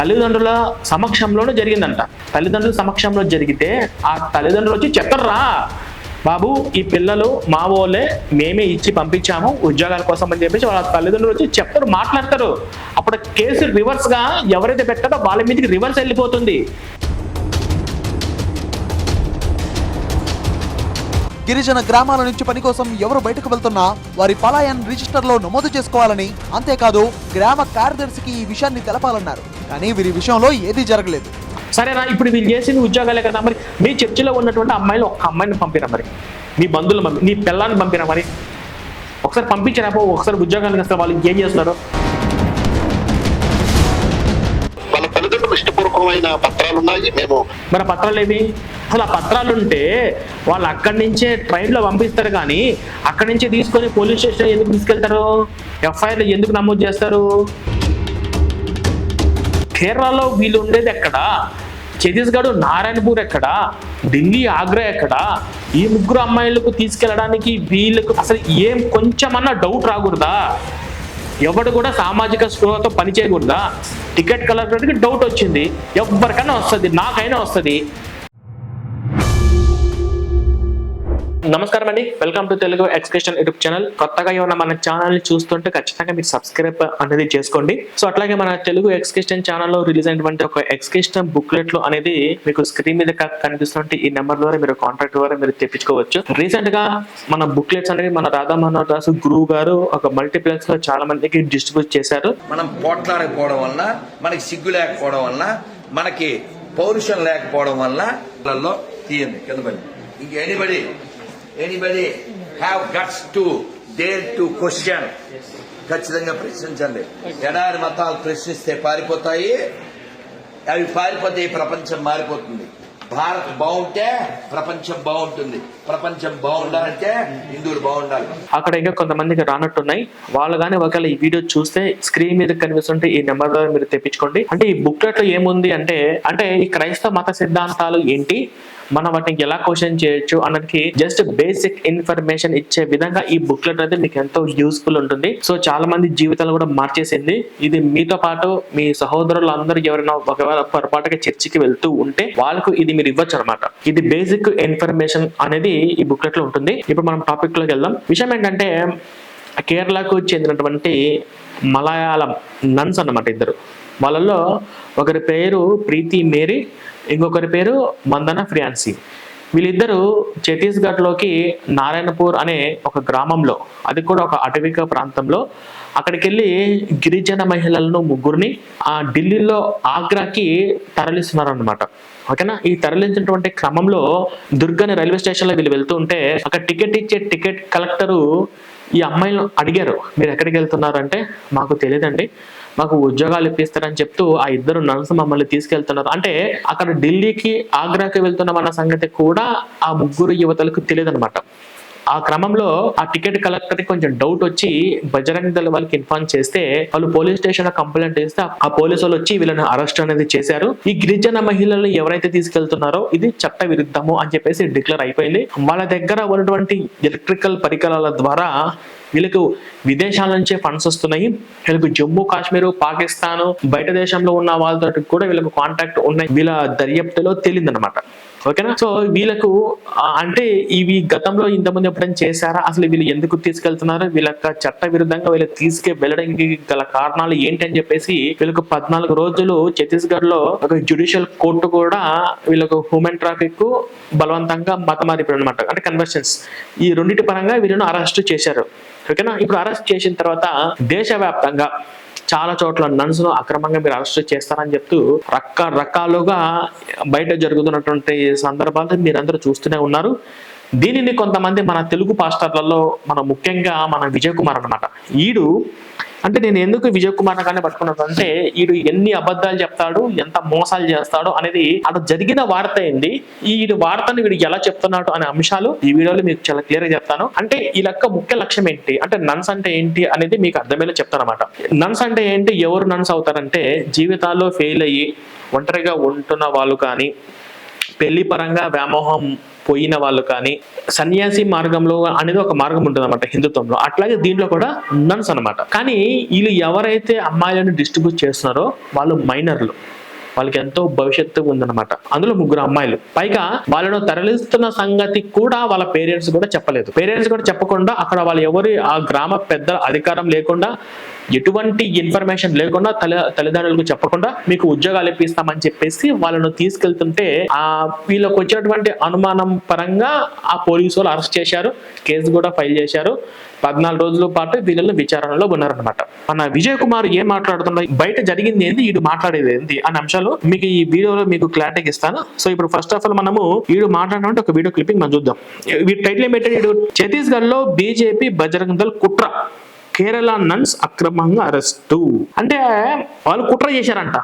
తల్లిదండ్రుల సమక్షంలోనే జరిగిందంట. తల్లిదండ్రుల సమక్షంలో జరిగితే ఆ తల్లిదండ్రులు వచ్చి చెప్తారా బాబు ఈ పిల్లలు మా వాళ్ళే మేమే ఇచ్చి పంపించాము ఉద్యోగాల కోసం అని చెప్పేసి వాళ్ళ తల్లిదండ్రులు వచ్చి చెప్తారు మాట్లాడతారు. అప్పుడు కేసు రివర్స్గా ఎవరైతే పెట్టారో వాళ్ళ మీదకి రివర్స్ వెళ్ళిపోతుంది. గిరిజన గ్రామాల నుంచి పని కోసం ఎవరు బయటకు వెళ్తున్నా వారి పలాయన్ రిజిస్టర్లో నమోదు చేసుకోవాలని అంతేకాదు గ్రామ కార్యదర్శికి ఈ విషయాన్ని తెలపాలన్నారు. కానీ వీరి విషయంలో ఏదీ జరగలేదు. సరేనా ఇప్పుడు వీళ్ళు చేసింది ఉద్యోగాలే కదా మరి. మీ చర్చిలో ఉన్నటువంటి అమ్మాయిలు ఒక్క అమ్మాయిని పంపినా మరి? నీ బంధువులు నీ పిల్లల్ని పంపినా మరి? ఒకసారి పంపించరా పో ఒకసారి ఉద్యోగానికి వస్తారు వాళ్ళు ఏం చేస్తున్నారు ఇష్టపూర్వకమైన పత్రాలు ఉన్నాయి. మేము మరి పత్రాలు ఏవి అసలు ఆ పత్రాలు ఉంటే వాళ్ళు అక్కడి నుంచే ట్రైన్లో పంపిస్తారు కానీ అక్కడి నుంచే తీసుకొని పోలీస్ స్టేషన్ ఎందుకు తీసుకెళ్తారు? ఎఫ్ఐఆర్లు ఎందుకు నమోదు చేస్తారు? కేరళలో వీళ్ళు ఉండేది ఎక్కడ? ఛత్తీస్గఢ్ నారాయణపూర్ ఎక్కడ? ఢిల్లీ ఆగ్రా ఎక్కడ? ఈ ముగ్గురు అమ్మాయిలకు తీసుకెళ్ళడానికి వీళ్ళకు అసలు ఏం కొంచెమన్నా డౌట్ రాకూడదా? ఎవడు కూడా సామాజిక స్పృహతో పని చేయకూడదా టికెట్ కలెక్టర్కి డౌట్ వచ్చింది ఎవరికైనా వస్తుంది నాకైనా వస్తుంది. నమస్కారం అండి. Welcome to Telugu excursion YouTube channel కొత్తగా ఏమైనా మన ఛానల్ని చూస్తుంటే ఖచ్చితంగా మీరు సబ్స్క్రైబ్ అనేది చేసుకోండి. సో అట్లాగే మన తెలుగు ఎక్స్కర్షన్ ఛానల్లో రిలీజ్ అయినటువంటి ఒక ఎక్స్కర్షన్ బుక్లెట్లు అనేది మీకు స్క్రీన్ మీద కనిపిస్తుంటే ఈ నెంబర్ ద్వారా మీరు కాంటాక్ట్ ద్వారా మీరు తెప్పించుకోవచ్చు. రీసెంట్గా మన బుక్లెట్స్ అనేవి మన రాధా మనోహర్ దాస్ గురువు గారు ఒక మల్టీప్లెక్స్లో చాలా మందికి డిస్ట్రిబ్యూట్ చేశారు. మనం పోట్లాడకపోవడం వలన మనకి సిగ్గు లేకపోవడం వలన మనకి పౌరుషం లేకపోవడం వలన తీయండి. కింద పడి. ఇంక anybody have guts to dare to question ఖచ్చితంగా ప్రశ్నించండి. ఎడారి మతాలు ప్రశ్నిస్తే పారిపోతాయి. అవి పారిపోతే ప్రపంచం మారిపోతుంది. భారత్ బాగుంటే ప్రపంచం బాగుంటుంది. ప్రపంచం బాగుండాలంటే హిందువులు బాగుండాలి. అక్కడ ఇంకా కొంతమందికి రానట్టున్నాయి. వాళ్ళు కానీ ఒకవేళ ఈ వీడియో చూస్తే స్క్రీన్ మీద కనిపిస్తుంటే ఈ నెంబర్ ద్వారా మీరు తెప్పించుకోండి. అంటే ఈ బుక్లెట్లో ఏముంది అంటే అంటే ఈ క్రైస్తవ మత సిద్ధాంతాలు ఏంటి? మనం వాటిని ఎలా క్వశ్చన్ చేయొచ్చు అన్నది జస్ట్ బేసిక్ ఇన్ఫర్మేషన్ ఇచ్చే విధంగా ఈ బుక్లెట్ అయితే మీకు ఎంతో యూస్ఫుల్ ఉంటుంది. సో చాలా మంది జీవితాలు కూడా మార్చేసింది. ఇది మీతో పాటు మీ సహోదరులు అందరూ ఎవరైనా ఒకవేళ పొరపాటుగా చర్చికి వెళ్తూ ఉంటే వాళ్ళకు ఇది మీరు ఇవ్వచ్చు అనమాట ఇది బేసిక్ ఇన్ఫర్మేషన్ అనేది ఈ బుక్లెట్లో ఉంటుంది. ఇప్పుడు మనం టాపిక్లోకి వెళ్దాం. విషయం ఏంటంటే కేరళకు చెందినటువంటి మలయాళం నన్స్ అన్నమాట ఇద్దరు. వాళ్ళల్లో ఒకరి పేరు ప్రీతి మేరీ ఇంకొకరి పేరు మందన ఫ్రియాన్సీ. వీళ్ళిద్దరూ ఛత్తీస్గఢ్లోకి నారాయణపూర్ అనే ఒక గ్రామంలో అది కూడా ఒక అటవిక ప్రాంతంలో అక్కడికి వెళ్ళి గిరిజన మహిళలను ముగ్గురిని ఆ ఢిల్లీలో ఆగ్రాకి తరలిస్తున్నారు అనమాట ఓకేనా? ఈ తరలించినటువంటి క్రమంలో దుర్గని రైల్వే స్టేషన్లో వీళ్ళు వెళ్తూ ఉంటే అక్కడ టికెట్ ఇచ్చే టికెట్ కలెక్టరు ఈ అమ్మాయిలను అడిగారు మీరు ఎక్కడికి వెళ్తున్నారు అంటే మాకు తెలియదండి. మాకు ఉద్యోగాలు ఇప్పిస్తారని చెప్తూ ఆ ఇద్దరు నర్సు మమ్మల్ని తీసుకెళ్తున్నారు. అంటే అక్కడ ఢిల్లీకి ఆగ్రాకి వెళ్తున్నామన్న సంగతి కూడా ఆ ముగ్గురు యువతలకు తెలియదు అనమాట ఆ క్రమంలో ఆ టికెట్ కలెక్టర్ కొంచెం డౌట్ వచ్చి బజరంగ్ దళ వాళ్ళకి ఇన్ఫార్మ్ చేస్తే వాళ్ళు పోలీస్ స్టేషన్లో కంప్లైంట్ చేస్తే ఆ పోలీసు వాళ్ళు వచ్చి వీళ్ళని అరెస్ట్ అనేది చేశారు. ఈ గిరిజన మహిళలు ఎవరైతే తీసుకెళ్తున్నారో ఇది చట్ట విరుద్ధము అని చెప్పేసి డిక్లేర్ అయిపోయింది. వాళ్ళ దగ్గర ఉన్నటువంటి ఎలక్ట్రికల్ పరికరాల ద్వారా వీళ్ళకు విదేశాల నుంచే ఫండ్స్ వస్తున్నాయి. వీళ్ళకు జమ్మూ కాశ్మీర్ పాకిస్తాన్ బయట దేశంలో ఉన్న వాళ్ళతో కూడా వీళ్ళకు కాంటాక్ట్ ఉన్నాయి. వీళ్ళ దర్యాప్తులో తేలిందనమాట ఓకేనా? సో వీళ్ళకు అంటే ఇవి గతంలో ఇంతమంది ఎప్పుడైనా చేశారా? అసలు వీళ్ళు ఎందుకు తీసుకెళ్తున్నారు? వీళ్ళ చట్ట విరుద్ధంగా వీళ్ళు తీసుకు వెళ్ళడానికి గల కారణాలు ఏంటి అని చెప్పేసి వీళ్ళకు పద్నాలుగు రోజులు ఛత్తీస్గఢ్లో ఒక జ్యుడిషియల్ కోర్టు కూడా వీళ్ళకు హ్యూమన్ ట్రాఫిక్ బలవంతంగా మత అనమాట అంటే కన్వర్షన్స్ ఈ రెండింటి పరంగా వీళ్ళను అరెస్ట్ చేశారు. ఓకేనా? ఇప్పుడు అరెస్ట్ చేసిన తర్వాత దేశవ్యాప్తంగా చాలా చోట్ల నన్స్ను అక్రమంగా మీరు అరెస్ట్ చేస్తారని చెప్తూ రకరకాలుగా బయట జరుగుతున్నటువంటి సందర్భాలు మీరందరూ చూస్తూనే ఉన్నారు. దీనిని కొంతమంది మన తెలుగు పాస్టర్లలో మన ముఖ్యంగా మన విజయ్ కుమార్ అన్నమాట. ఈడు అంటే నేను ఎందుకు విజయ్ కుమార్ గారిని పట్టుకున్నాను అంటే వీడు ఎన్ని అబద్ధాలు చెప్తాడు ఎంత మోసాలు చేస్తాడు అనేది అక్కడ జరిగిన వార్త ఏంది ఈ వార్తను వీడు ఎలా చెప్తున్నాడు అనే అంశాలు ఈ వీడియోలో మీకు చాలా క్లియర్గా చెప్తాను. అంటే ఈ లెక్క ముఖ్య లక్ష్యం ఏంటి అంటే నన్స్ అంటే ఏంటి అనేది మీకు అర్థమయ్యేలా చెప్తాను అనమాట నన్స్ అంటే ఏంటి ఎవరు నన్స్ అవుతారంటే జీవితాల్లో ఫెయిల్ అయ్యి ఒంటరిగా ఉంటున్న వాళ్ళు కానీ పెళ్ళి పరంగా వ్యామోహం పోయిన వాళ్ళు కానీ సన్యాసి మార్గంలో అనేది ఒక మార్గం ఉంటుంది అనమాట హిందుత్వంలో. అట్లాగే దీంట్లో కూడా నన్స్ అనమాట కానీ వీళ్ళు ఎవరైతే అమ్మాయిలను డిస్ట్రిబ్యూట్ చేస్తున్నారో వాళ్ళు మైనర్లు వాళ్ళకి ఎంతో భవిష్యత్తు ఉందన్నమాట. అందులో ముగ్గురు అమ్మాయిలు. పైగా వాళ్ళను తరలిస్తున్న సంగతి కూడా వాళ్ళ పేరెంట్స్ కూడా చెప్పలేదు. పేరెంట్స్ కూడా చెప్పకుండా అక్కడ వాళ్ళు ఎవరు ఆ గ్రామ పెద్దల అధికారం లేకుండా ఎటువంటి ఇన్ఫర్మేషన్ లేకుండా తల్లి తల్లిదండ్రులకు చెప్పకుండా మీకు ఉద్యోగాలు ఇప్పిస్తామని చెప్పేసి వాళ్ళను తీసుకెళ్తుంటే ఆ వీళ్ళకి వచ్చినటువంటి అనుమానం పరంగా ఆ పోలీసు వాళ్ళు అరెస్ట్ చేశారు. కేసు కూడా ఫైల్ చేశారు. పద్నాలుగు రోజుల పాటు వీళ్ళని విచారణలో ఉన్నారనమాట మన విజయ్ కుమార్ ఏం మాట్లాడుతున్నాయి బయట జరిగింది ఏంది? వీడు మాట్లాడేది ఏంది? అనే అంశాలు మీకు ఈ వీడియోలో మీకు క్లారిటీ ఇస్తాను. సో ఇప్పుడు ఫస్ట్ ఆఫ్ ఆల్ మనము వీడు మాట్లాడినట్టు ఒక వీడియో క్లిప్పింగ్ మనం చూద్దాం. వీడి టైటిల్ ఏమిటంటే వీడు ఛత్తీస్గఢ్లో బీజేపీ బజరంగ దళ్ కుట్ర కేరళ నన్స్ అక్రమంగా అరెస్టు. అంటే వాళ్ళు కుట్ర చేశారంట.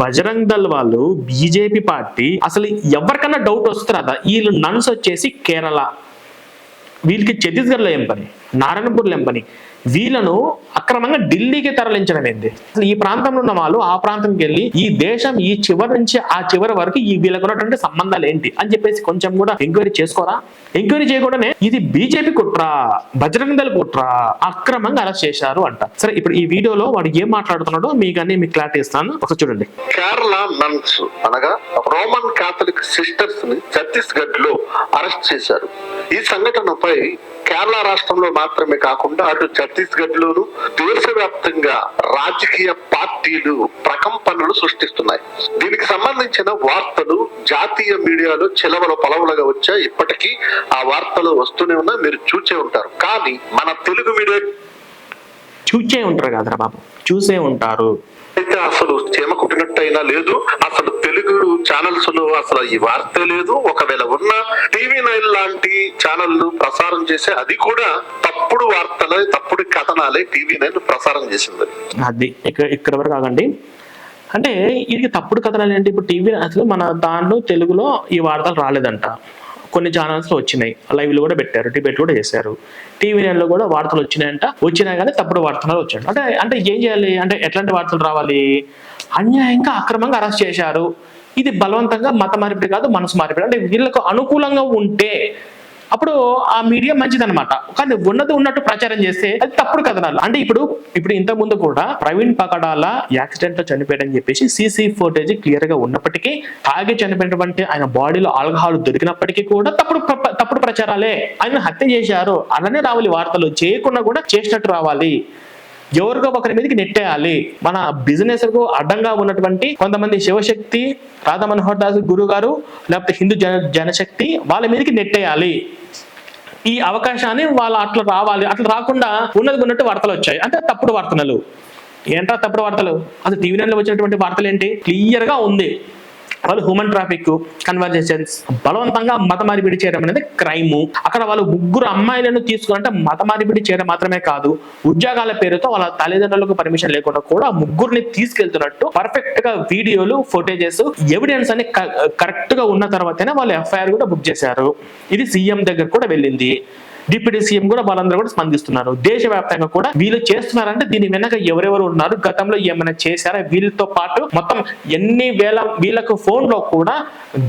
బజరంగ్ దళ్ వాళ్ళు బీజేపీ పార్టీ అసలు ఎవరికన్నా డౌట్ వస్తారా వీళ్ళు నన్స్ వచ్చేసి కేరళ. వీళ్ళకి ఛత్తీస్గఢ్లో ఏం పని? నారాయణపూర్లో ఏం పని? వీళ్ళను అక్రమంగా ఢిల్లీకి తరలించడం ఏంది? అసలు ఈ ప్రాంతంలో ఉన్న వాళ్ళు ఆ ప్రాంతంకి వెళ్ళి ఈ దేశం ఈ చివరి నుంచి ఆ చివరి వరకు ఈ వీళ్ళకు ఉన్నటువంటి సంబంధాలు ఏంటి అని చెప్పేసి కొంచెం కూడా ఎంక్వైరీ చేసుకోరా? ఎంక్వైరీ చేయకుండానే ఇది బీజేపీ కుట్ర బజరంగ దళ కుట్ర అక్రమంగా అరెస్ట్ చేశారు అంట. సరే ఇప్పుడు ఈ వీడియోలో వాడు ఏం మాట్లాడుతున్నాడో మీకు అన్ని మీకు క్లారిటీ ఇస్తాను. ఒకసారి చూడండి. కేరళ నన్స్ అనగా రోమన్ కాథలిక్ సిస్టర్స్ని ఛత్తీస్గఢ్లో అరెస్ట్ చేశారు. ఈ సంఘటనపై కేరళ రాష్ట్రంలో మాత్రమే కాకుండా అటు ఛత్తీస్గఢ్ లోను దేశవ్యాప్తంగా రాజకీయ పార్టీలు ప్రకంపనలు సృష్టిస్తున్నాయి. దీనికి సంబంధించిన వార్తలు జాతీయ మీడియాలో చిలవల పొలవలుగా వచ్చాయి. ఇప్పటికీ ఆ వార్తలు వస్తూనే ఉన్నా మీరు చూచే ఉంటారు. కానీ మన తెలుగు మీడియా చూచే ఉంటారు కదరా బాబు. చూసే ఉంటారు. అయితే అసలు చీమ కుట్టినట్టయినా లేదు. అసలు తెలుగు ఛానల్స్లో అసలు ఈ వార్త లేదు. ఒకవేళ ఉన్న టీవీ నైన్ లాంటి ఛానళ్ళు ప్రసారం చేసే అది కూడా తప్పుడు వార్తలే తప్పుడు కథనాలే టీవీ నైన్ ప్రసారం చేసింది. అది ఇక్కడ వరకు కాదండి అంటే ఇది తప్పుడు కథనాలు ఏంటి? ఇప్పుడు టీవీ అసలు మన దాంట్లో తెలుగులో ఈ వార్తలు రాలేదంట. కొన్ని ఛానల్స్లో వచ్చినాయి. లైవ్లు కూడా పెట్టారు డిబేట్ కూడా చేశారు. టీవీ నైన్లో కూడా వార్తలు వచ్చినాయంట. వచ్చినాయి కానీ తప్పుడు వార్తలు వచ్చాడు అంటే అంటే ఏం చేయాలి? అంటే ఎట్లాంటి వార్తలు రావాలి? అన్యాయంగా అక్రమంగా అరెస్ట్ చేశారు. ఇది బలవంతంగా మత మార్పిడి కాదు మనసు మార్పిడి. అంటే వీళ్ళకు అనుకూలంగా ఉంటే అప్పుడు ఆ మీడియా మంచిదనమాట కానీ ఉన్నది ఉన్నట్టు ప్రచారం చేస్తే అది తప్పుడు కథనాలు. అంటే ఇప్పుడు ఇప్పుడు ఇంత ముందు కూడా ప్రవీణ్ పకడాల యాక్సిడెంట్లో చనిపోయాడని చెప్పేసి సీసీ ఫోటేజ్ క్లియర్గా ఉన్నప్పటికీ తాగి చనిపోయినటువంటి ఆయన బాడీలో ఆల్కహాల్ దొరికినప్పటికీ కూడా తప్పుడు తప్పుడు ప్రచారాలే. ఆయన హత్య చేశారు. అలానే రావాలి వార్తలు. చేయకుండా కూడా చేసినట్టు రావాలి. ఎవరికో ఒకరి మీదకి నెట్టేయాలి. మన బిజినెస్కు అడ్డంగా ఉన్నటువంటి కొంతమంది శివశక్తి రాధా మనోహర్ దాస్ గురువు గారు లేకపోతే హిందూ జన జనశక్తి వాళ్ళ మీదకి నెట్టేయాలి. ఈ అవకాశాన్ని వాళ్ళు అట్లా రావాలి. అట్లా రాకుండా ఉన్నది ఉన్నట్టు వార్తలు వచ్చాయి. అంటే తప్పుడు వార్తలు. ఏంటా తప్పుడు వార్తలు? అసలు టీవీ నైన్లో వచ్చినటువంటి వార్తలు ఏంటి? క్లియర్గా ఉంది. వాళ్ళు హ్యూమన్ ట్రాఫిక్ కన్వర్జేషన్స్ బలవంతంగా మత మార్పిడి చేయడం అనేది క్రైమ్ అక్కడ వాళ్ళు ముగ్గురు అమ్మాయిలను తీసుకుంటే మత మార్పిడి చేయడం మాత్రమే కాదు ఉద్యోగాల పేరుతో వాళ్ళ తల్లిదండ్రులకు పర్మిషన్ లేకుండా కూడా ముగ్గురిని తీసుకెళ్తున్నట్టు పర్ఫెక్ట్గా వీడియోలు ఫోటేజెస్ ఎవిడెన్స్ అన్ని కరెక్ట్గా ఉన్న తర్వాతనే వాళ్ళు ఎఫ్ఐఆర్ కూడా బుక్ చేశారు. ఇది సీఎం దగ్గర కూడా వెళ్ళింది. డిప్యూటీ సీఎం కూడా వాళ్ళందరూ కూడా స్పందిస్తున్నారు. దేశవ్యాప్తంగా కూడా వీళ్ళు చేస్తున్నారంటే దీని వెనక ఎవరెవరు ఉన్నారు? గతంలో ఏమైనా చేశారా? వీళ్ళతో పాటు మొత్తం ఎన్ని వేల వీళ్ళకు ఫోన్లో కూడా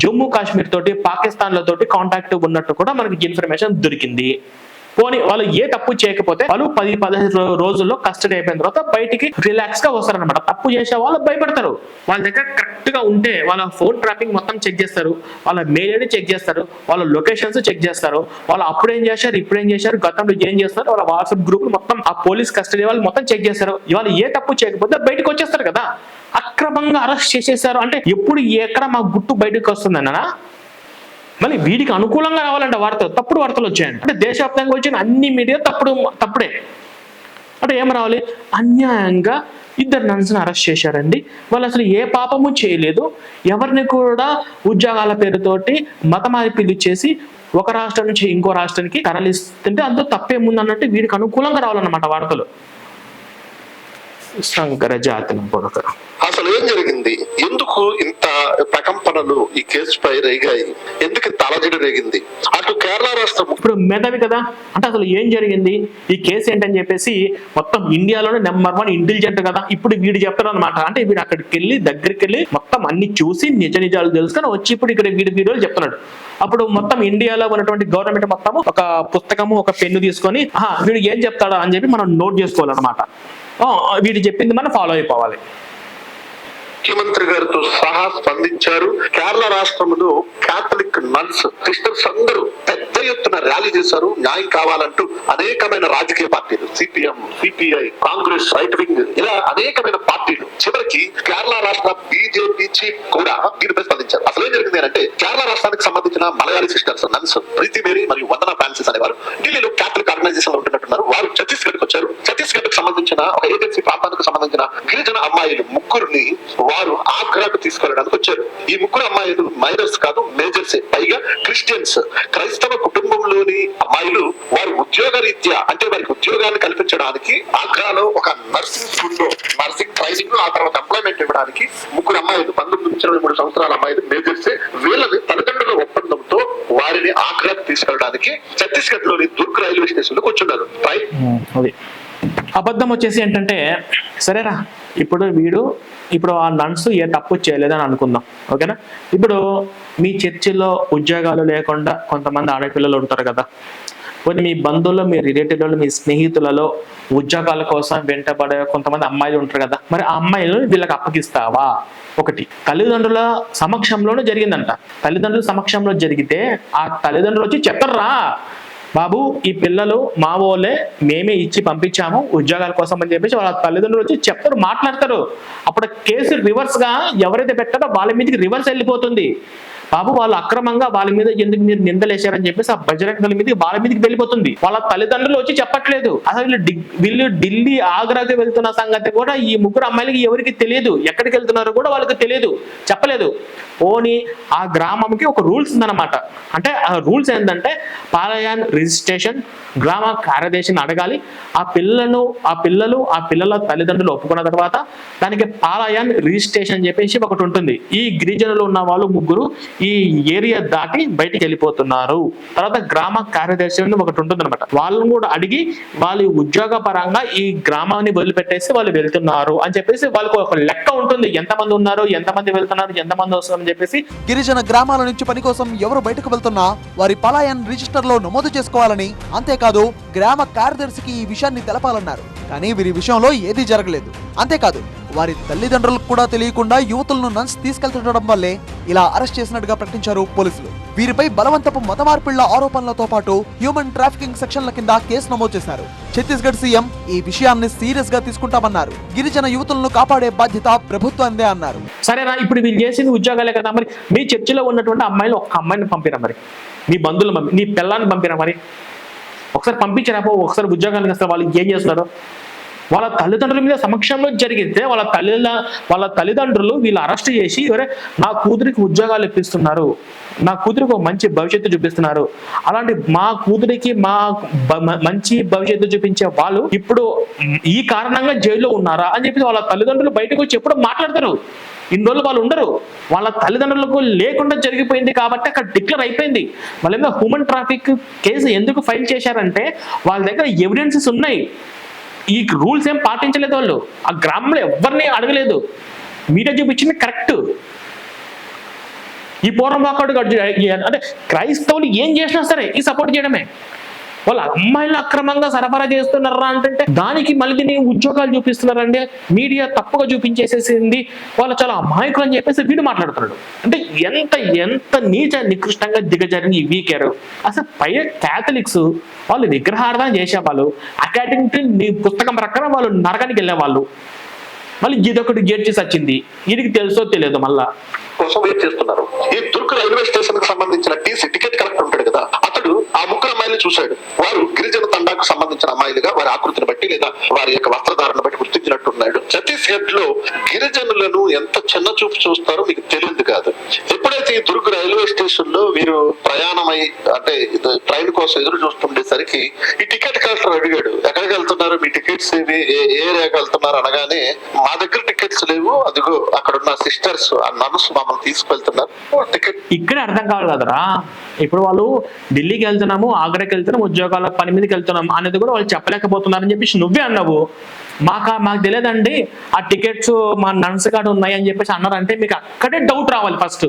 జమ్మూ కాశ్మీర్ తోటి పాకిస్తాన్ కాంటాక్ట్ ఉన్నట్టు కూడా మనకి ఇన్ఫర్మేషన్ దొరికింది. పోనీ వాళ్ళు ఏ తప్పు చేయకపోతే వాళ్ళు పది పదిహేను రోజుల్లో కస్టడీ అయిపోయిన తర్వాత బయటికి రిలాక్స్గా వస్తారనమాట తప్పు చేసే వాళ్ళు భయపడతారు. వాళ్ళ దగ్గర కరెక్ట్గా ఉంటే వాళ్ళ ఫోన్ ట్రాపింగ్ మొత్తం చెక్ చేస్తారు. వాళ్ళ మెయిల్ ఐడి చెక్ చేస్తారు. వాళ్ళ లొకేషన్స్ చెక్ చేస్తారు. వాళ్ళు అప్పుడు ఏం చేశారు? ఇప్పుడు ఏం చేశారు? గతంలో ఏం చేస్తారు వాళ్ళ వాట్సాప్ గ్రూప్ మొత్తం ఆ పోలీస్ కస్టడీ వాళ్ళు మొత్తం చెక్ చేస్తారు. ఇవాళ ఏ తప్పు చేయకపోతే బయటకు వచ్చేస్తారు కదా. అక్రమంగా అరెస్ట్ చేసేసారు. అంటే ఎప్పుడు ఎక్కడ మా గుట్టు బయటకు వస్తుందన్నా మళ్ళీ వీడికి అనుకూలంగా రావాలంటే వార్తలు. తప్పుడు వార్తలు వచ్చాయండి అంటే దేశవ్యాప్తంగా వచ్చిన అన్ని మీడియా తప్పుడు తప్పుడే. అంటే ఏం రావాలి? అన్యాయంగా ఇద్దరు నన్స్ని అరెస్ట్ చేశారండి. వాళ్ళు అసలు ఏ పాపము చేయలేదు. ఎవరిని కూడా ఉద్యోగాల పేరుతోటి మత మార్పిలు చేసి ఒక రాష్ట్రం నుంచి ఇంకో రాష్ట్రానికి తరలిస్తుంటే అంత తప్పేముంది అన్నట్టు వీడికి అనుకూలంగా రావాలన్నమాట వార్తలు. శంకర జాతనం కొడతారు అసలు ఏం జరిగింది? ఎందుకు ఇంత ప్రకంపనలు ఈ కేసుపై రేగాయి? ఎందుకు ఇంత అలజడి రేగింది? అటు కేరళ రాష్ట్రం ఇప్పుడు మేధావి కదా? అంటే అసలు ఏం జరిగింది? ఈ కేసు ఏంటని చెప్పేసి మొత్తం ఇండియాలోనే నెంబర్ వన్ ఇంటెలిజెంట్ కదా? ఇప్పుడు వీడు చెప్తాడు అనమాట అంటే వీడు అక్కడికి వెళ్ళి దగ్గరికి వెళ్ళి మొత్తం అన్ని చూసి నిజ నిజాలు తెలుసుకొని వచ్చి ఇప్పుడు ఇక్కడ వీడి వీడియోలు చెప్తున్నాడు. అప్పుడు మొత్తం ఇండియాలో ఉన్నటువంటి గవర్నమెంట్ మొత్తం ఒక పుస్తకము ఒక పెన్ను తీసుకొని వీడు ఏం చెప్తాడా? అని చెప్పి మనం నోట్ చేసుకోవాలన్నమాట. వీడు చెప్పింది మనం ఫాలో అయిపోవాలి. ముఖ్యమంత్రి గారితో సహా స్పందించారు. కేరళ రాష్ట్రంలో కేథలిక్ నన్స్ క్రిస్టియన్స్ అందరూ పెద్ద ఎత్తున ర్యాలీ చేశారు. న్యాయం కావాలంటూ అనేకమైన రాజకీయ పార్టీలు CPM CPI Congress right wing ఇలా అనేకమైన పార్టీలు. చివరికి కేరళ రాష్ట్ర బీజేపీ చీఫ్ కూడా దీనిపై స్పందించారు. అసలు ఏం జరిగింది అంటే కేరళ రాష్ట్రానికి సంబంధించిన Malayali sisters nuns Preeti Mary మరియు వందన ఫ్రాన్సిస్ అనేవారు ఢిల్లీలో కేథలిక్ ఆర్గనైజేషన్ లో వారు ఛత్తీస్గఢ్కి వచ్చారు. ఛత్తీస్గఢ్కి సంబంధించిన ఒక ఏజెన్సీ ప్రాంతానికి సంబంధించిన గిరిజన అమ్మాయిలు ముగ్గురిని వారు ఆగ్రాకు తీసుకెళ్ళడానికి వచ్చారు. ఈ ముగ్గురు అమ్మాయిలు మైనర్స్ కాదు మేజర్స్. పైగా క్రిస్టియన్స్. క్రైస్తవ కుటుంబంలోని అమ్మాయిలు వారు ఉద్యోగ రీత్యా అంటే వారికి ఉద్యోగాన్ని కల్పించడానికి ఆగ్రాలో ఒక నర్సింగ్ స్కూల్లో నర్సింగ్ ట్రైనింగ్ ఆ తర్వాత ఎంప్లాయ్మెంట్ ఇవ్వడానికి ముగ్గురు అమ్మాయిలు పంతొమ్మిది నుంచి ఇరవై మూడు సంవత్సరాల అమ్మాయిలు మేజర్స్. వీళ్ళని తల్లిదండ్రుల ఒప్పందంతో వారిని ఆగ్రాకు తీసుకెళ్ళడానికి ఛత్తీస్గఢ్లోని దుర్గ్ రైల్వే స్టేషన్లో కూర్చున్నారు. Hmm, అది. అబద్ధం వచ్చేసి ఏంటంటే సరేరా ఇప్పుడు వీడు ఇప్పుడు ఆ నన్స్ ఏ తప్పు చేయలేదని అనుకుందాం ఓకేనా? ఇప్పుడు మీ చర్చిలో ఉద్యోగాలు లేకుండా కొంతమంది ఆడపిల్లలు ఉంటారు కదా. కొన్ని మీ బంధువులు మీ రిలేటివ్లలో మీ స్నేహితులలో ఉద్యోగాల కోసం వెంటబడే కొంతమంది అమ్మాయిలు ఉంటారు కదా. మరి ఆ అమ్మాయిలు వీళ్ళకి అప్పగిస్తావా? ఒకటి. తల్లిదండ్రుల సమక్షంలోనే జరిగిందంట. తల్లిదండ్రుల సమక్షంలో జరిగితే ఆ తల్లిదండ్రులు వచ్చి చెప్పర్రా. బాబు ఈ పిల్లలు మా వాళ్ళే మేమే ఇచ్చి పంపించాము ఉద్యోగాల కోసం అని చెప్పేసి వాళ్ళ తల్లిదండ్రులు వచ్చి చెప్తారు మాట్లాడతారు. అప్పుడు కేసు రివర్స్గా ఎవరైతే పెట్టారో వాళ్ళ మీదకి రివర్స్ వెళ్ళిపోతుంది. బాబు వాళ్ళు అక్రమంగా వాళ్ళ మీద ఎందుకు మీరు నిందలేశారని చెప్పేసి ఆ బజరంగల దళం మీదకి వాళ్ళ మీదకి వెళ్ళిపోతుంది. వాళ్ళ తల్లిదండ్రులు వచ్చి చెప్పట్లేదు. అసలు వీళ్ళు వీళ్ళు ఢిల్లీ ఆగ్రాకి వెళ్తున్న సంగతి కూడా ఈ ముగ్గురు అమ్మాయిలకి ఎవరికి తెలియదు. ఎక్కడికి వెళ్తున్నారో కూడా వాళ్ళకి తెలియదు. చెప్పలేదు. పోనీ ఆ గ్రామంకి ఒక రూల్స్ ఉందన్నమాట. అంటే ఆ రూల్స్ ఏంటంటే పాలయాన్ రిజిస్ట్రేషన్ గ్రామ కార్యదర్శిని అడగాలి. ఆ పిల్లలను ఆ పిల్లలు ఆ పిల్లల తల్లిదండ్రులు ఒప్పుకున్న తర్వాత దానికి పాలయాన్ రిజిస్ట్రేషన్ చెప్పేసి ఒకటి ఉంటుంది. ఈ గిరిజనులు ఉన్న వాళ్ళు ముగ్గురు ఈ ఏరియా దాటి బయటికి వెళ్ళిపోతున్నారు. తర్వాత గ్రామ కార్యదర్శి ఒకటి ఉంటుంది అనమాట వాళ్ళని కూడా అడిగి వాళ్ళు ఉద్యోగ పరంగా ఈ గ్రామాన్ని వదిలిపెట్టేసి వాళ్ళు వెళ్తున్నారు అని చెప్పేసి వాళ్ళకు ఒక లెక్క ఉంటుంది. ఎంతమంది ఉన్నారు ఎంతమంది వెళ్తున్నారు ఎంతమంది వస్తున్నారు అని చెప్పేసి గిరిజన గ్రామాల నుంచి పని కోసం ఎవరు బయటకు వెళ్తున్నా వారి పలాయన్ రిజిస్టర్లో నమోదు చేసుకోవాలని అంతేకాదు గ్రామ కార్యదర్శికి ఈ విషయాన్ని తెలపాలన్నారు. కానీ వీరి విషయంలో ఏదీ జరగలేదు. అంతేకాదు వారి తల్లిదండ్రులకు కూడా తెలియకుండా యువతులను నన్స్ తీసుకెళ్తుండడం వల్లే ఇలా అరెస్ట్ చేసినట్టుగా ప్రకటించారు పోలీసులు. వీరిపై బలవంతపు మత మార్పిళ్ళ ఆరోపణలతో పాటు హ్యూమన్ ట్రాఫికింగ్ సెక్షన్ల కింద కేసు నమోదు చేశారు. ఛత్తీస్గఢ్ సీఎం ఈ విషయాన్ని సీరియస్గా తీసుకుంటామన్నారు. గిరిజన యువతులను కాపాడే బాధ్యత ప్రభుత్వందే అన్నారు. సరేనా ఇప్పుడు వీళ్ళు చేసింది ఉద్యోగాలే కదా మరి. మీ చర్చిలో ఉన్నటువంటి అమ్మాయిలు ఒక్క అమ్మాయిని పంపిరా మరి? నీ బంధువులు పంపి నీ పిల్లాన్ని పంపిరా మరి? ఒకసారి పంపించరా ఒకసారి ఉద్యోగానికి వాళ్ళు ఏం చేస్తున్నారు? వాళ్ళ తల్లిదండ్రుల మీద సమక్షంలో జరిగితే వాళ్ళ తల్లి వాళ్ళ తల్లిదండ్రులు వీళ్ళు అరెస్ట్ చేసి ఎవరే నా కూతురికి ఉద్యోగాలు ఇప్పిస్తున్నారు. నా కూతురికి ఒక మంచి భవిష్యత్తు చూపిస్తున్నారు. అలాంటి మా కూతురికి మా మంచి భవిష్యత్తు చూపించే వాళ్ళు ఇప్పుడు ఈ కారణంగా జైల్లో ఉన్నారా అని చెప్పి వాళ్ళ తల్లిదండ్రులు బయటకు వచ్చి ఎప్పుడు మాట్లాడతారు. ఇన్ని రోజులు వాళ్ళు ఉండరు. వాళ్ళ తల్లిదండ్రులకు లేకుండా జరిగిపోయింది కాబట్టి అక్కడ డిక్లేర్ అయిపోయింది. వాళ్ళ మీద హ్యూమన్ ట్రాఫిక్ కేసు ఎందుకు ఫైల్ చేశారంటే వాళ్ళ దగ్గర ఎవిడెన్సెస్ ఉన్నాయి. ఈ రూల్స్ ఏం పాటించలేదు వాళ్ళు. ఆ గ్రామంలో ఎవరిని అడగలేదు. మీడియా చూపించింది కరెక్ట్. ఈ పూర్వం వాకౌట్ అంటే క్రైస్తవులు ఏం చేసినా సరే ఈ సపోర్ట్ చేయడమే. వాళ్ళు అమ్మాయిలు అక్రమంగా సరఫరా చేస్తున్నారా అంటే దానికి మళ్ళీ నేను ఉద్యోగాలు చూపిస్తున్నారండి మీడియా తప్పుగా చూపించేసేసింది వాళ్ళు చాలా అమాయకులు అని చెప్పేసి వీడు మాట్లాడుతున్నాడు. అంటే ఎంత ఎంత నీచ నికృష్టంగా దిగజారిన ఈ వీకారు. అసలు పై క్యాథలిక్స్ వాళ్ళు విగ్రహార్థం చేసేవాళ్ళు వాళ్ళు టు పుస్తకం ప్రకారం వాళ్ళు నరకానికి వెళ్ళేవాళ్ళు మళ్ళీ ఇదొకటి గేట్ చేసి వచ్చింది. ఇది తెలుసో తెలియదు మళ్ళా. కోసం వెయిట్ చేస్తున్నారు. ఈ దుర్గ్ రైల్వే స్టేషన్కి సంబంధించిన టీసీ టికెట్ కలెక్టర్ ఉంటాడు కదా అమ్మాయిని చూశాడు. వారు గిరిజన తండాకు సంబంధించిన అమ్మాయిలుగా వారి ఆకృతిని బట్టి లేదా వారి యొక్క వస్త్రధారణ బట్టి గుర్తించినట్టున్నాడు. ఛత్తీస్గఢ్లో గిరిజనులను ఎంత చిన్న చూపు చూస్తారో మీకు తెలియదు కాదు. ఎప్పుడైతే ఈ దుర్గ్ రైల్వే స్టేషన్లో వీరు ప్రయాణమై అంటే ట్రైన్ కోసం ఎదురు చూస్తుండేసరికి ఈ టికెట్ కలెక్టర్ అడిగాడు ఎక్కడికి వెళ్తున్నారు? మీ టికెట్స్ ఏవి ఏ ఏరియాకి వెళ్తున్నారు? అనగానే మా దగ్గర టికెట్స్ లేవు. అదిగో అక్కడ ఉన్న సిస్టర్స్ ఆ నర్స్ మమ్మల్ని తీసుకువెళ్తున్నారు టికెట్ ఇక్కడ అర్థం కావాలి కదరా? ఇప్పుడు వాళ్ళు ఢిల్లీకి వెళ్తున్నాము ఎక్కడికి వెళ్తున్నాం ఉద్యోగాల పని మీదకి వెళ్తున్నాం అనేది కూడా వాళ్ళు చెప్పలేకపోతున్నారని చెప్పేసి నువ్వే అన్నావు. మాకు మాకు తెలియదండి. ఆ టికెట్స్ మా నన్స్ కాడ ఉన్నాయి అని చెప్పేసి అన్నారంటే మీకు అక్కడే డౌట్ రావాలి ఫస్ట్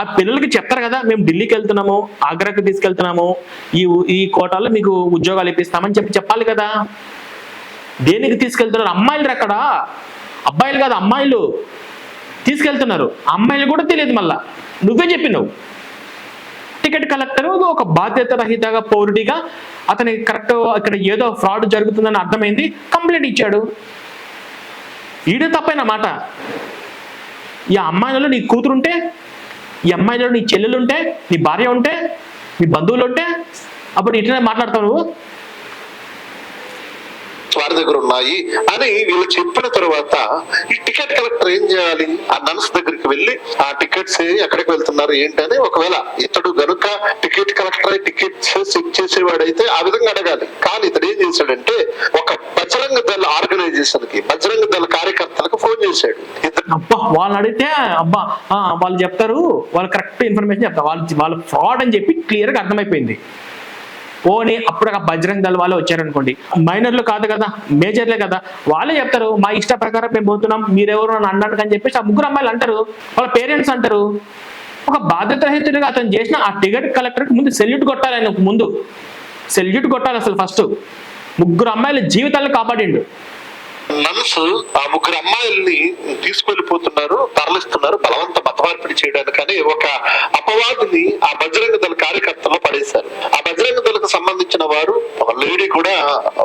ఆ పిల్లలకి చెప్తారు కదా మేము ఢిల్లీకి వెళ్తున్నాము ఆగ్రాకి తీసుకెళ్తున్నాము ఈ ఈ కోటాలో మీకు ఉద్యోగాలు ఇప్పిస్తామని చెప్పి చెప్పాలి కదా. దేనికి తీసుకెళ్తున్నారు? అమ్మాయిలు అక్కడ. అబ్బాయిలు కాదు అమ్మాయిలు. తీసుకెళ్తున్నారు. అమ్మాయిలు కూడా తెలియదు మళ్ళా. నువ్వే చెప్పినావు. టికెట్ కలెక్టర్ ఒక బాధ్యత రహితగా పౌరుడిగా అతని కరెక్ట్ ఇక్కడ ఏదో ఫ్రాడ్ జరుగుతుందని అర్థమైంది కంప్లైంట్ ఇచ్చాడు. ఈడే తప్పైన మాట. ఈ అమ్మాయిలలో నీ కూతురుంటే ఈ అమ్మాయిలలో నీ చెల్లెలుంటే నీ భార్య ఉంటే నీ బంధువులు ఉంటే అప్పుడు ఇట్లనే మాట్లాడతావు నువ్వు. వారి దగ్గర ఉన్నాయి అని వీళ్ళు చెప్పిన తర్వాత ఈ టికెట్ కలెక్టర్ ఏం చేయాలి? ఆ నర్స్ దగ్గరికి వెళ్ళి ఆ టికెట్స్ ఎక్కడికి వెళ్తున్నారు ఏంటని ఒకవేళ ఇతడు గనుక టికెట్ కలెక్టర్ టికెట్స్ చెక్ చేసేవాడైతే ఆ విధంగా అడగాలి. కానీ ఇతడు ఏం చేశాడంటే ఒక బజరంగ దళ ఆర్గనైజేషన్కి బజరంగ దళ కార్యకర్తలకు ఫోన్ చేశాడు. ఇతడు అబ్బా వాళ్ళు అడిగితే అబ్బా వాళ్ళు చెప్తారు వాళ్ళు కరెక్ట్ ఇన్ఫర్మేషన్ చెప్తారు. వాళ్ళు వాళ్ళు ఫ్రాడ్ అని చెప్పి క్లియర్గా అర్థమైపోయింది. పోనీ అప్పుడు బజరంగ్ దళ వాళ్ళు వచ్చారనుకోండి. మైనర్లు కాదు కదా మేజర్లే కదా. వాళ్ళే చెప్తారు మా ఇష్ట ప్రకారం మేము పోతున్నాం మీరెవరు అని అన్నాడు అని చెప్పేసి ఆ ముగ్గురు అమ్మాయిలు అంటారు. వాళ్ళ పేరెంట్స్ అంటారు. ఒక బాధ్యత రహితుడిగా అతను చేసిన ఆ టికెట్ కలెక్టర్కి ముందు సెల్యూట్ కొట్టాలి ఆయన ముందు. సెల్యూట్ కొట్టాలి అసలు ఫస్ట్. ముగ్గురు అమ్మాయిల జీవితాలను కాపాడిండు. నర్స్ ఆ ముగ్గురు అమ్మాయిల్ని తీసుకెళ్ళిపోతున్నారు తరలిస్తున్నారు బలవంత మతమార్పిడి చేయడానికని ఒక అపవాదిని ఆ బజరంగ దళ కార్యకర్తలు పడేశారు ఆ బజరంగ దళకు సంబంధించిన వారు ఒక లేడీ కూడా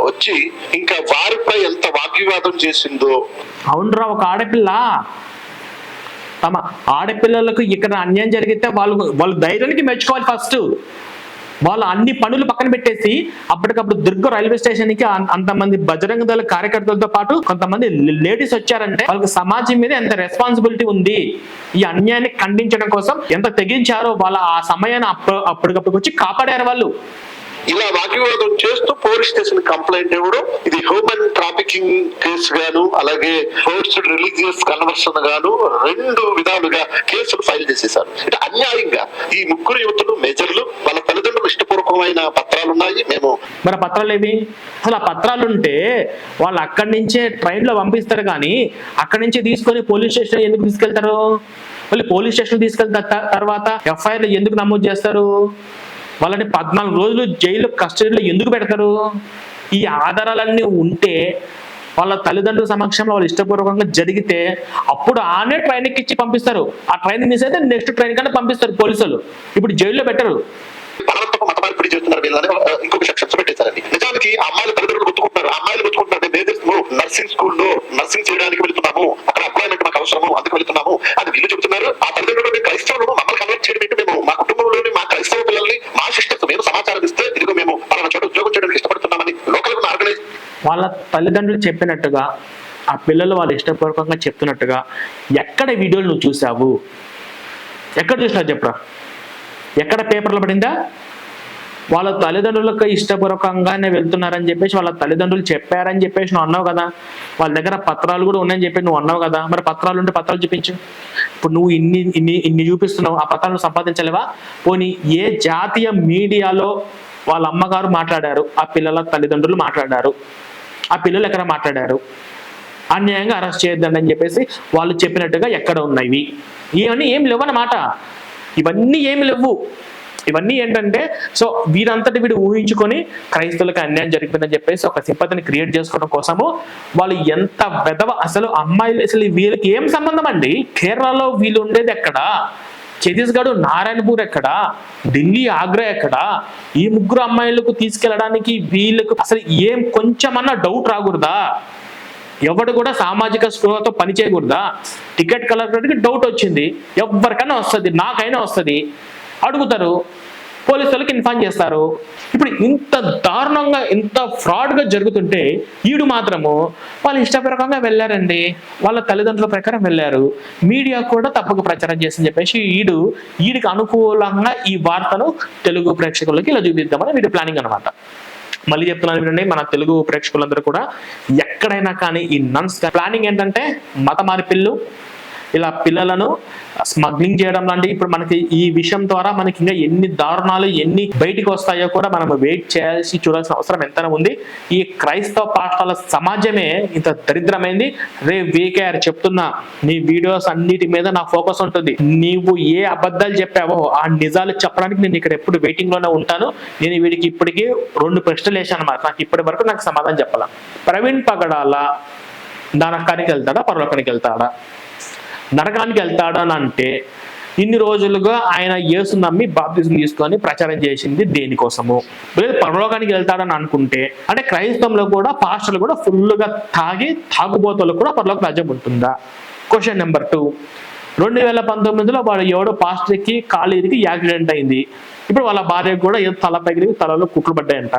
వచ్చి ఇంకా వారిపై ఎంత వాగ్వివాదం చేసిందో. అవునరా ఒక ఆడపిల్ల. తమ ఆడపిల్లలకు ఇక్కడ అన్యాయం జరిగితే వాళ్ళు వాళ్ళు ధైర్యానికి మెచ్చుకోవాలి ఫస్ట్ వాళ్ళు అన్ని పనులు పక్కన పెట్టేసి అప్పటికప్పుడు దుర్గ రైల్వే స్టేషన్కి అంతమంది బజరంగ దళ కార్యకర్తలతో పాటు కొంతమంది లేడీస్ వచ్చారంటే వాళ్ళకి సమాజం మీద ఎంత రెస్పాన్సిబిలిటీ ఉంది? ఈ అన్యాయాన్ని ఖండించడం కోసం ఎంత తెగించారో వాళ్ళ ఆ సమయాన్ని అప్ప అప్పటికప్పుడు వచ్చి కాపాడారు వాళ్ళు. ఇలా వాగ్వివాదం చేస్తూ పోలీస్ స్టేషన్ కంప్లైంట్ ఇవ్వడం ఇది హ్యూమన్ ట్రాఫికింగ్ కేసు గాను అలాగే ఫోర్స్డ్ రిలీజియస్ కన్వర్షన్ గాను రెండు విధాలుగా కేసులు ఫైల్ చేసేశారు. అంటే అన్యాయంగా ఈ ముగ్గురు యువతులు మేజర్లు వాళ్ళ తల్లిదండ్రులు ఇష్టపూర్వకమైన పత్రాలు ఉన్నాయి మేము మరి పత్రాలు ఏమి అసలు ఆ పత్రాలు ఉంటే వాళ్ళు అక్కడి నుంచే ట్రైన్లో పంపిస్తారు కానీ అక్కడి నుంచి తీసుకొని పోలీస్ స్టేషన్ ఎందుకు తీసుకెళ్తారు? మళ్ళీ పోలీస్ స్టేషన్ తీసుకెళ్తా తర్వాత ఎఫ్ఐఆర్ ఎందుకు నమోదు చేస్తారు? వాళ్ళని పద్నాలుగు రోజులు జైలు కస్టడీలో ఎందుకు పెడతారు? ఈ ఆధారాలన్నీ ఉంటే వాళ్ళ తల్లిదండ్రుల సమక్షంలో వాళ్ళు ఇష్టపూర్వకంగా జరిగితే అప్పుడు ఆనే ట్రైన్ ఇచ్చి పంపిస్తారు. ఆ ట్రైన్ మిస్ అయితే నెక్స్ట్ ట్రైన్ కన్నా పంపిస్తారు పోలీసులు. ఇప్పుడు జైల్లో పెట్టరు. మత మార్పిడి చేస్తున్నారు వీళ్ళని. ఇంకొక సెక్షన్స్ పెట్టేశారండి. నిజానికి అమ్మాయిలు తల్లిదండ్రులు గుర్తుకుంటున్నారు. అమ్మాయిలు గుర్తుకుంటున్నారు. నర్సింగ్ స్కూల్లో నర్సింగ్ చేయడానికి వెళ్తున్నాము అక్కడ ఎంప్లాయ్మెంట్ మాకు అవసరము అందుకు వెళ్తున్నాము అని వీళ్ళు చెబుతున్నారు ఆ తల్లిదండ్రులు మేము క్రైస్తవులు మమ్మల్ని కన్వర్ట్ చేయడం ఏంటి మేము మా కుటుంబంలోని మా క్రైస్తవ పిల్లల్ని మా సిస్టర్స్ మేము సమాచారం ఇస్తే ఇదిగో మేము పలానా చోట ఉద్యోగం చేయడానికి ఇష్టపడుతున్నామని లోకల్ ఉన్న ఆర్గనైజ్ వాళ్ళ తల్లిదండ్రులు చెప్పినట్టుగా ఆ పిల్లలు వాళ్ళు ఇష్టపూర్వకంగా చెప్తున్నట్టుగా ఎక్కడ వీడియోలు నువ్వు చూసావు ఎక్కడ చూసినావు చెప్పరా? ఎక్కడ పేపర్లో పడిందా? వాళ్ళ తల్లిదండ్రులకు ఇష్టపూర్వకంగానే వెళ్తున్నారని చెప్పేసి వాళ్ళ తల్లిదండ్రులు చెప్పారని చెప్పేసి నువ్వు అన్నావు కదా. వాళ్ళ దగ్గర పత్రాలు కూడా ఉన్నాయని చెప్పి నువ్వు అన్నావు కదా. మరి పత్రాలు ఉంటే పత్రాలు చూపించు. ఇప్పుడు నువ్వు ఇన్ని ఇన్ని ఇన్ని చూపిస్తున్నావు ఆ పత్రాలను సంపాదించలేవా? పోనీ ఏ జాతీయ మీడియాలో వాళ్ళ అమ్మగారు మాట్లాడారు ఆ పిల్లల తల్లిదండ్రులు మాట్లాడారు? ఆ పిల్లలు ఎక్కడ మాట్లాడారు? అన్యాయంగా అరెస్ట్ చేయొద్దండి అని చెప్పేసి వాళ్ళు చెప్పినట్టుగా ఎక్కడ ఉన్నవి ఇవన్నీ ఏం లేవు అన్నమాట. ఇవన్నీ ఏమి లేవు. ఇవన్నీ ఏంటంటే సో వీరంతటి వీడు ఊహించుకొని క్రైస్తవులకు అన్యాయం జరిగిందని చెప్పేసి ఒక సింపతిని క్రియేట్ చేసుకోవడం కోసము వాళ్ళు ఎంత వెదవ అసలు అమ్మాయిలు అసలు వీళ్ళకి ఏం సంబంధం అండి? కేరళలో వీళ్ళు ఉండేది ఎక్కడ? ఛత్తీస్గఢ్ నారాయణపూర్ ఎక్కడ? ఢిల్లీ ఆగ్రా ఎక్కడ? ఈ ముగ్గురు అమ్మాయిలకు తీసుకెళ్ళడానికి వీళ్ళకు అసలు ఏం కొంచెమన్నా డౌట్ రాకూడదా? ఎవడు కూడా సామాజిక స్పృహతో పని చేయకూడదా? టికెట్ కలెక్టర్కి డౌట్ వచ్చింది. ఎవరికైనా వస్తుంది నాకైనా వస్తుంది. అడుగుతారు పోలీసు వాళ్ళకి ఇన్ఫార్మ్ చేస్తారు. ఇప్పుడు ఇంత దారుణంగా ఇంత ఫ్రాడ్గా జరుగుతుంటే ఈడు మాత్రము వాళ్ళు ఇష్టప్రకంగా వెళ్ళారండి. వాళ్ళ తల్లిదండ్రుల ప్రకారం వెళ్ళారు. మీడియా కూడా తప్పక ప్రచారం చేసింది చెప్పేసి ఈడు ఈడికి అనుకూలంగా ఈ వార్తను తెలుగు ప్రేక్షకులకి ఇలా చూపిద్దామని వీడి ప్లానింగ్ అనమాట మళ్ళీ చెప్తున్నాను వినండి మన తెలుగు ప్రేక్షకులందరూ కూడా ఎక్కడైనా కానీ ఈ నన్స్ ప్లానింగ్ ఏంటంటే మత మార్పిళ్ళు ఇలా పిల్లలను స్మగ్లింగ్ చేయడం లాంటి ఇప్పుడు మనకి ఈ విషయం ద్వారా మనకి ఇంకా ఎన్ని దారుణాలు ఎన్ని బయటికి వస్తాయో కూడా మనం వెయిట్ చేయాల్సి చూడాల్సిన అవసరం ఎంతనే ఉంది. ఈ క్రైస్తవ పాఠశాల సమాజమే ఇంత దరిద్రమైంది. రే వీకేఆర్ చెప్తున్నా నీ వీడియోస్ అన్నిటి మీద నా ఫోకస్ ఉంటుంది. నీవు ఏ అబద్ధాలు చెప్పావో ఆ నిజాలు చెప్పడానికి నేను ఇక్కడ ఎప్పుడు వెయిటింగ్లోనే ఉంటాను. నేను వీడికి ఇప్పటికీ రెండు ప్రశ్నలు వేసాను అనమాట నాకు ఇప్పటి వరకు నాకు సమాధానం చెప్పాల? ప్రవీణ్ పగడాల నరకానికి వెళ్తాడా? పరలోకానికి వెళ్తాడా? నరకానికి వెళ్తాడు అని అంటే ఇన్ని రోజులుగా ఆయన యేసు నమ్మి బాప్తిజం తీసుకొని ప్రచారం చేసింది దేనికోసము? లేదు పరలోకానికి వెళ్తాడని అనుకుంటే అంటే క్రైస్తవంలో కూడా పాస్టర్లు కూడా ఫుల్గా తాగి తాగుబోతలు కూడా పరలోక రాజ్యం ఉంటుందా? క్వశ్చన్ నెంబర్ టూ రెండు వేల పంతొమ్మిదిలో వాడు ఎవడో పాస్టర్కి కాలేజీకి యాక్సిడెంట్ అయింది. ఇప్పుడు వాళ్ళ భార్యకు కూడా ఏదో తల పగిలి తలలో కుట్లు పడ్డాయంట.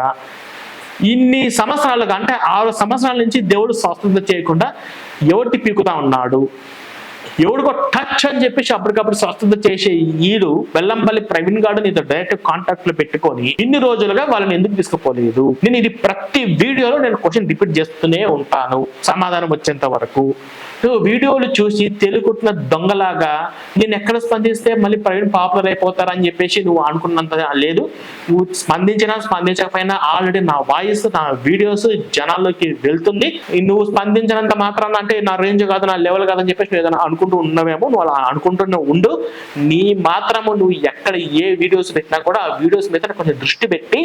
ఇన్ని సంవత్సరాలుగా అంటే ఆరు సంవత్సరాల నుంచి దేవుడు స్వస్థత చేయకుండా ఎవరికి పీకుతా ఉన్నాడు? ఎవడికో టచ్ అని చెప్పేసి అప్పటికప్పుడు స్వస్థత చేసే ఈడు వెల్లంపల్లి ప్రవీణ్ గారు నీతో డైరెక్ట్ కాంటాక్ట్లో పెట్టుకొని ఇన్ని రోజులుగా వాళ్ళని ఎందుకు తీసుకుపోలేదు? నేను ఇది ప్రతి వీడియోలో నేను క్వశ్చన్ రిపీట్ చేస్తూనే ఉంటాను. సమాధానం వచ్చేంత వరకు. నువ్వు వీడియోలు చూసి తెలుగుట్టిన దొంగలాగా నేను ఎక్కడ స్పందిస్తే మళ్ళీ ప్రవీణ్ పాపులర్ అయిపోతారని చెప్పేసి నువ్వు అనుకున్నంత లేదు. నువ్వు స్పందించినా స్పందించకపోయినా ఆల్రెడీ నా వాయిస్ నా వీడియోస్ జనాల్లోకి వెళ్తుంది. నువ్వు స్పందించినంత మాత్రాన అంటే నా రేంజ్ కాదు నా లెవెల్ కాదని చెప్పేసి నువ్వు ఏదైనా అనుకుంటూ ఉన్నావేమో నువ్వు అలా అనుకుంటూనే ఉండు. నీ మాత్రము నువ్వు ఎక్కడ ఏ వీడియోస్ పెట్టినా కూడా ఆ వీడియోస్ మీద కొంచెం దృష్టి పెట్టి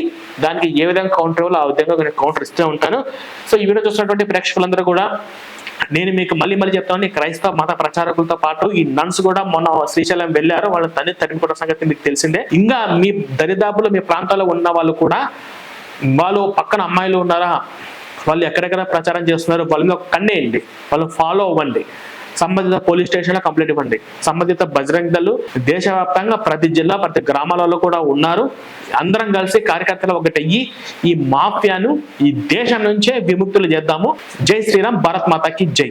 దానికి ఏ విధంగా కౌంటర్ ఇవ్వాలో ఆ విధంగా నేను కౌంటర్ ఇస్తూ ఉంటాను. సో ఈ వీడియో చూసినటువంటి ప్రేక్షకులందరూ కూడా నేను మీకు మళ్ళీ మళ్ళీ చెప్తాను క్రైస్తవ మత ప్రచారకులతో పాటు ఈ నన్స్ కూడా మొన్న శ్రీశైలం వెళ్ళారు వాళ్ళు తల్లి తరిగిపోవడం సంగతి మీకు తెలిసిందే. ఇంకా మీ దరిదాపులో మీ ప్రాంతాల్లో ఉన్న వాళ్ళు కూడా వాళ్ళు పక్కన అమ్మాయిలు ఉన్నారా? వాళ్ళు ఎక్కడెక్కడ ప్రచారం చేస్తున్నారు? వాళ్ళ మీద ఒక కన్నేయండి వాళ్ళు ఫాలో అవ్వండి. సంబంధిత పోలీస్ స్టేషన్లో కంప్లైంట్ ఇవ్వండి. సంబంధిత బజరంగ్ దళ్ దేశవ్యాప్తంగా ప్రతి జిల్లా ప్రతి గ్రామాలలో కూడా ఉన్నారు. అందరం కలిసి కార్యకర్తలు ఒకటయ్యి ఈ మాఫియాను ఈ దేశం నుంచే విముక్తులు చేద్దాము. జై శ్రీరామ్ భారత్ మాతాకి జై.